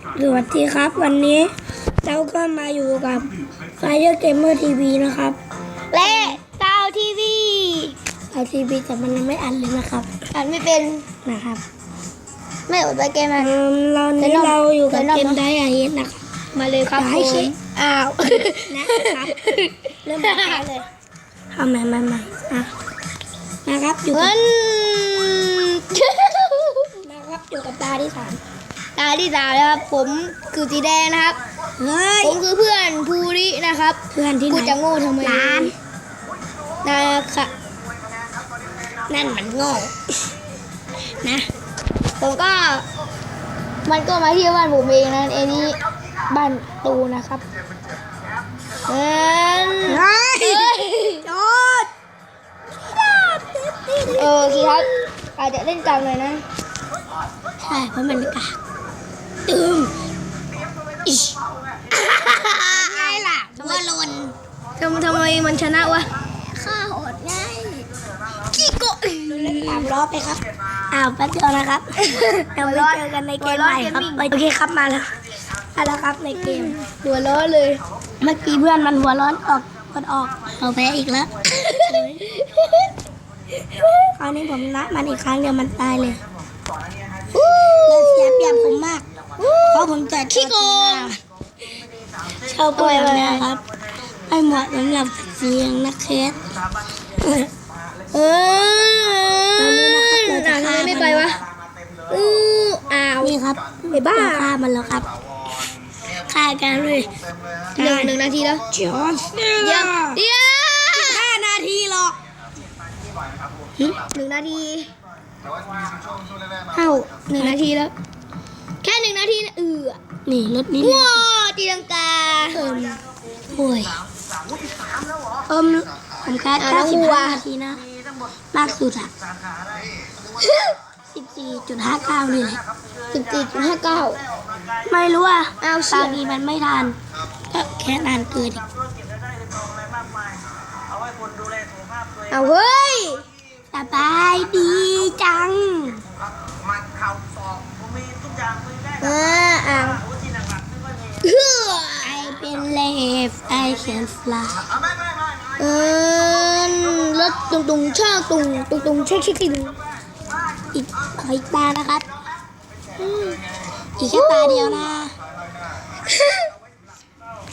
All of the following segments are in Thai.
สวัสดีครับ วันนี้เราก็มาอยู่กับ Fire Gamer TV นะครับและดาวทีวีไอทีวีแต่มันยังไม่อันเลยนะครับอ่านไม่เป็นนะครับ ไม่อดไปเกมมันเอิ่มเราเดี๋นี้ยวเราเราอยู่กับเดี๋ยวเราเกมไดอาเฮดนะครับมาเลยครับอย่าให้ผมเช็คอ้าวนะครับเริ่มจากใครเลยทำใหม่ใหม่ใหม่อะนะครับอยู่กับมันนะครับอยู่กับตาที่สาม ตาที่สามนะครับ ผมคือสีแดงนะครับ เฮ้ยผมคือเพื่อนภูรินะครับ เพื่อนที่ไหกูนจะโง่ทำไมร้านนะคะนั่นมันโง่นะ ผมก็ มันก็มาที่บ้านผมเองนะไอ้นี่บ้านตูนะครับเอิ้นเฮ้ยเอ้ยโจดเออคีครับอาจจะเล่นกลางหน่อยนะ ใช่ เพราะมันกาก ตึมอิชไงล่ะหัวหลนทำทำไมมันชนะวะข้าโหดง่ายขี้โกะสามล้อไปครับ อ้าวแป๊บเดียวนะครับเราไปเจอกันในเกมใหม่ครับโอเคครับมาแล้วมาแล้วครับในเกม หัวล้อเลย เมื่อกี้เพื่อนมันหัวร้อนออกกดออกเราแพ้อีกแล้วคราวนี้ผมนะมันอีกครั้งเดียวมันตายเลยเราเสียเปรียบผมมาก เพราะผมจัดขี้โกงชอบพูดแบบนี้ครับไม่เหมาะสำหรับเสียงนักเคสเออตอนนี้นะครับเราจะอะทำไมฆ่าไม่ไปวะอู้อ้าวนี่ครับไอ้บ้าฆ่ามันแล้วครับฆ่ากันเลยหนึ่งหนึ่งนาทีแล้วจอร์จเเดี๋ยวเดียวห้านาทีหรอกหนึ่งนาทีเอ้าหนึ่งนาทีแล้ว แค่หนึ่งนาทีนะเออนี่รถนี้ว้าวตีลังกาเอิมโอ้ยเอิมผมแค่อะแค่น้องสิบวัวห้านาทีนะมากสุดอะสิบสี่จุดห้าเก้านี่แหละสิบสี่จุดห้าเก้าไม่รู้อะอ้าวเชี่ตายดีมันไม่ทันก็แค่นานเกินอีกเอาเฮ้ยสบายดีจัง อ่าอ้าวเฮ้อ I believe I can fly เออรถตุงตุงช่างตุงตุงตุงเช็คเช็คตุงอีกขออีกตานะครับ อีกแค่ตาเดียวนะ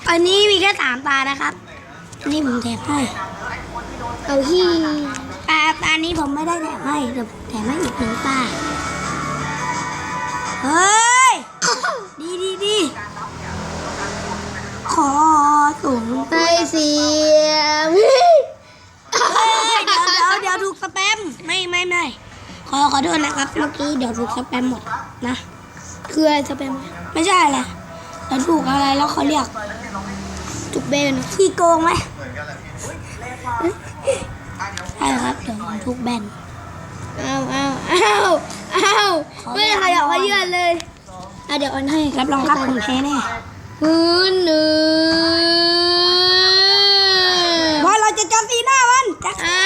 อันนี้มีแค่สามตานะครับอันนี้ผมแถมให้ เอาฮี่ตาตานี้ผมไม่ได้แถมให้แต่แถมให้อีกหนึ่งตา กสแปมไม่ไม่ไม่ขอขอโทษนะครับ เมื่อกี้เดี๋ยวถูกสแปมหมดนะคืออะไรจะเป็นไม่ใช่แหละเดี๋ยวถูกอะไรแล้วเขาเรียกจุกเบนขี้โกงไหมใช่ครับเดี๋ยวผมถูกแบนอ้าวอ้าวอ้าวอ้าวไม่ได้ขยับขยื่นเลยอะเดี๋ยวออนให้รับรองครับผมแพ้แน่พื้นหนึ่งว่าเราจะจอตีหน้ามันจัก อั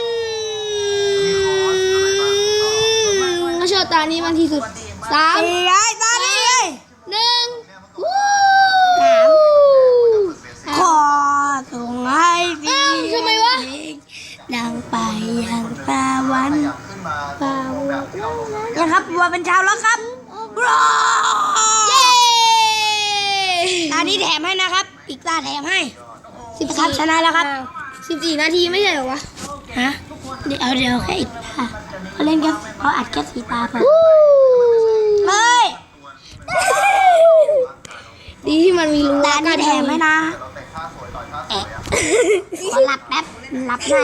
นก็ชอบตา นี้มากที่สุดสามตีไอ้ตาดีเลยหนึ่งวู้ขอส่งให้พี่อ้าวทำไมวะดังไปยังตะวันเปล่ายังครับวัวเป็นชาวแล้วครับรอเย้ตานี้แถมให้นะครับ อีกตาแถมให้สิบครับสี่ชนะแล้วครับสิบสี่นาทีไม่ใช่เหรอวะฮะเดี๋ยวเดี๋ยวแค่อีกตา เขาเล่นแค่เขาอัดแค่สีตาพอเฮ้ยดีที่มันมีรูตานี้แถมให้นะเอ๊ะขอหลับแป๊บหลับใน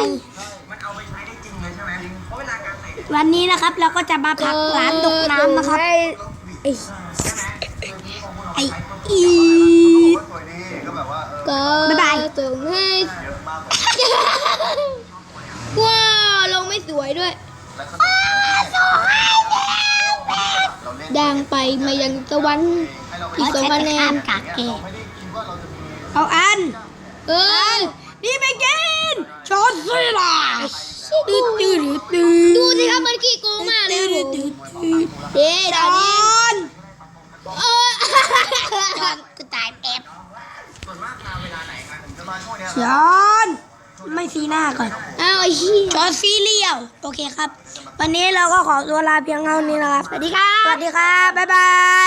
วันนี้นะครับเราก็จะมาผักร้านตกน้ำนะครับ ไอ้ไอ้ไออีดก็บ๊ายบายส่งให้ว้าวลงไม่สวยด้วย ดังไปมายังตะวันอีกสองคะแนนกากเกเอาอัน เอ้ยนี่ไปกินชอตสิล่ะตื้อตื้อตื้อดูสิครับมันขี้โกงมากเลยตื้อผมตื้อตื้อเย้จดาวอนี้นเออายแป๊บส่วนมากมาเวลาไหนครับผมจะมาช่วงเนี้ยย้อน ไม่ซีหน้าก่อนอ้าวไอ้เหี้ยจอซีเรียลโอเคครับ วันนี้เราก็ขอตัวลาเพียงเท่านี้นะครับ สวัสดีครับ สวัสดีครับ บ๊ายบาย